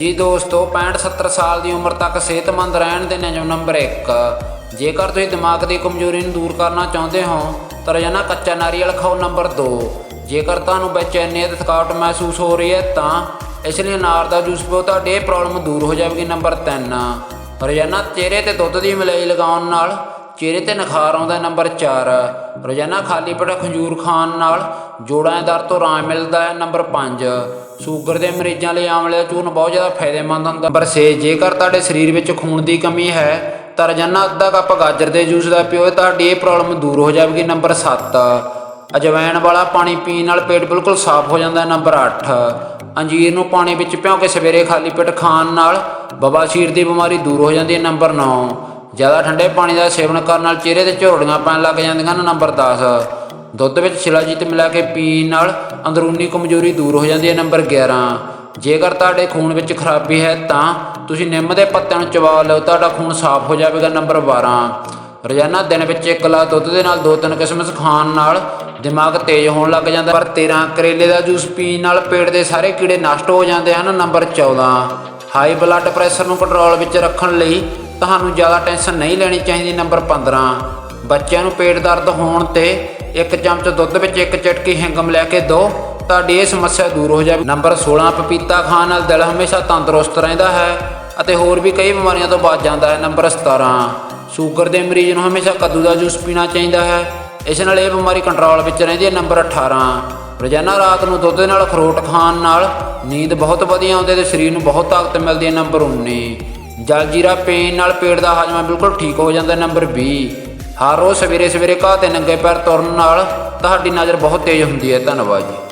ਜੀ ਦੋਸਤੋ 65 70 ਸਾਲ ਦੀ ਉਮਰ ਤੱਕ ਸਿਹਤਮੰਦ ਰਹਿਣ ਦੇ ਨਿਯਮ ਨੰਬਰ 1 ਜੇਕਰ ਤੁਸੀਂ ਦਿਮਾਗ ਦੀ ਕਮਜ਼ੋਰੀ ਨੂੰ ਦੂਰ ਕਰਨਾ ਚਾਹੁੰਦੇ ਹੋ, ਤਾਂ ਰੋਜ਼ਾਨਾ ਕੱਚਾ ਨਾਰੀਅਲ ਖਾਓ ਨੰਬਰ 2 ਜੇਕਰ ਤੁਹਾਨੂੰ ਬੇਚੈਨੀ ਅਤੇ ਥਕਾਵਟ ਮਹਿਸੂਸ ਹੋ ਰਹੀ ਹੈ, ਤਾਂ ਇਸ ਲਈ ਅਨਾਰ ਦਾ ਜੂਸ ਪੀਓ, ਤੁਹਾਡੀ ਇਹ ਪ੍ਰੋਬਲਮ ਦੂਰ ਹੋ ਜਾਵੇਗੀ ਨੰਬਰ 3 ਰੋਜ਼ਾਨਾ ਚਿਹਰੇ ਤੇ ਦੁੱਧ ਦੀ ਮਲਾਈ ਲਗਾਉਣ ਨਾਲ ਚਿਹਰੇ ਤੇ ਨਿਖਾਰ ਆਉਂਦਾ ਨੰਬਰ 4 ਰੋਜ਼ਾਨਾ ਖਾਲੀ ਪੇਟ ਖੰਜੂਰ ਖਾਣ ਨਾਲ ਜੋੜਾਂ ਦਰ ਤੋਂ ਆਰਾਮ ਮਿਲਦਾ ਹੈ, ਨੰਬਰ 5 ਸ਼ੂਗਰ ਦੇ ਮਰੀਜ਼ਾਂ ਲਈ ਆਮਲੇ ਦਾ ਚੂਰਨ ਬਹੁਤ ਜ਼ਿਆਦਾ ਫਾਇਦੇਮੰਦ ਹੁੰਦਾ। ਨੰਬਰ 6 ਜੇਕਰ ਤੁਹਾਡੇ ਸਰੀਰ ਵਿੱਚ ਖੂਨ ਦੀ ਕਮੀ ਹੈ, ਤਾਂ ਰੋਜ਼ਾਨਾ ਅੱਧਾ ਕੱਪ ਗਾਜਰ ਦੇ ਜੂਸ ਦਾ ਪੀਓ, ਤੁਹਾਡੀ ਇਹ ਪ੍ਰੋਬਲਮ ਦੂਰ ਹੋ ਜਾਵੇਗੀ। ਨੰਬਰ 7 ਅਜਵਾਇਣ ਵਾਲਾ ਪਾਣੀ ਪੀਣ ਨਾਲ ਪੇਟ ਬਿਲਕੁਲ ਸਾਫ਼ ਹੋ ਜਾਂਦਾ ਹੈ। ਨੰਬਰ 8 ਅੰਜੀਰ ਨੂੰ ਪਾਣੀ ਵਿੱਚ ਭਿਓ ਕੇ ਸਵੇਰੇ ਖਾਲੀ ਪੇਟ ਖਾਣ ਨਾਲ ਬਵਾਸੀਰ ਦੀ ਬਿਮਾਰੀ ਦੂਰ ਹੋ ਜਾਂਦੀ ਹੈ। ਨੰਬਰ 9 ਜ਼ਿਆਦਾ ਠੰਡੇ ਪਾਣੀ ਦਾ ਸੇਵਨ ਕਰਨ ਨਾਲ ਚਿਹਰੇ ਤੇ ਝੋੜੀਆਂ ਪੈਣ ਲੱਗ ਜਾਂਦੀਆਂ ਹਨ। ਨੰਬਰ 10 ਦੁੱਧ ਵਿੱਚ ਸ਼ਿਲਾਜੀਤ ਮਿਲਾ ਕੇ ਪੀਣ ਨਾਲ ਅੰਦਰੂਨੀ ਕਮਜ਼ੋਰੀ ਦੂਰ ਹੋ ਜਾਂਦੀ ਹੈ, ਨੰਬਰ 11 ਜੇਕਰ ਤੁਹਾਡੇ ਖੂਨ ਵਿੱਚ ਖਰਾਬੀ ਹੈ, ਤਾਂ ਤੁਸੀਂ ਨਿੰਮ ਦੇ ਪੱਤਿਆਂ ਨੂੰ ਚਬਾ ਲਓ, ਤੁਹਾਡਾ ਖੂਨ ਸਾਫ਼ ਹੋ ਜਾਵੇਗਾ, ਨੰਬਰ 12 ਰੋਜ਼ਾਨਾ ਦਿਨ ਵਿੱਚ ਇੱਕ ਗਲਾਸ ਦੁੱਧ ਦੇ ਨਾਲ ਦੋ ਤਿੰਨ ਕਿਸਮਿਸ ਖਾਣ ਨਾਲ ਦਿਮਾਗ ਤੇਜ਼ ਹੋਣ ਲੱਗ ਜਾਂਦਾ, ਪਰ 13 ਕਰੇਲੇ ਦਾ ਜੂਸ ਪੀਣ ਨਾਲ ਪੇਟ ਦੇ ਸਾਰੇ ਕੀੜੇ ਨਸ਼ਟ ਹੋ ਜਾਂਦੇ ਹਨ, ਨੰਬਰ 14 ਹਾਈ ਬਲੱਡ ਪ੍ਰੈਸ਼ਰ ਨੂੰ ਕੰਟਰੋਲ ਵਿੱਚ ਰੱਖਣ ਲਈ ਤੁਹਾਨੂੰ ਜ਼ਿਆਦਾ ਟੈਨਸ਼ਨ ਨਹੀਂ ਲੈਣੀ ਚਾਹੀਦੀ, ਨੰਬਰ 15 ਬੱਚਿਆਂ ਨੂੰ ਪੇਟ ਦਰਦ ਹੋਣ ਤੇ ਇੱਕ ਚਮਚ ਦੁੱਧ ਵਿੱਚ ਇੱਕ ਚਟਕੀ ਹਿੰਗਮ ਲੈ ਕੇ ਦਿਓ ਤੁਹਾਡੀ ਇਹ ਸਮੱਸਿਆ ਦੂਰ ਹੋ ਜਾਵੇ। ਨੰਬਰ 16 ਪਪੀਤਾ ਖਾਣ ਨਾਲ ਦਿਲ ਹਮੇਸ਼ਾ ਤੰਦਰੁਸਤ ਰਹਿੰਦਾ ਹੈ ਅਤੇ ਹੋਰ ਵੀ ਕਈ ਬਿਮਾਰੀਆਂ ਤੋਂ ਬਚ ਜਾਂਦਾ ਹੈ। ਨੰਬਰ 17 ਸ਼ੂਗਰ ਦੇ ਮਰੀਜ਼ ਨੂੰ ਹਮੇਸ਼ਾ ਕੱਦੂ ਦਾ ਜੂਸ ਪੀਣਾ ਚਾਹੀਦਾ ਹੈ। ਇਸ ਨਾਲ ਇਹ ਬਿਮਾਰੀ ਕੰਟਰੋਲ ਵਿੱਚ ਰਹਿੰਦੀ ਹੈ। ਨੰਬਰ 18 ਰੋਜ਼ਾਨਾ ਰਾਤ ਨੂੰ ਦੁੱਧ ਨਾਲ ਅਖਰੋਟ ਖਾਣ ਨਾਲ ਨੀਂਦ ਬਹੁਤ ਵਧੀਆ ਆਉਂਦੀ ਹੈ ਤੇ ਸਰੀਰ ਨੂੰ ਬਹੁਤ ਤਾਕਤ ਮਿਲਦੀ ਹੈ। ਨੰਬਰ 19 ਜਲਜੀਰਾ ਪੀਣ ਨਾਲ ਪੇਟ ਦਾ ਹਾਜ਼ਮਾ ਬਿਲਕੁਲ ਠੀਕ ਹੋ ਜਾਂਦਾ ਨੰਬਰ 20 ਹਰ ਰੋਜ਼ ਸਵੇਰੇ ਸਵੇਰੇ ਘਾਹ ਤੇ ਨੰਗੇ ਪੈਰ ਤੁਰਨ ਨਾਲ ਤੁਹਾਡੀ ਨਜ਼ਰ ਬਹੁਤ ਤੇਜ਼ ਹੁੰਦੀ ਹੈ। ਧੰਨਵਾਦ ਜੀ।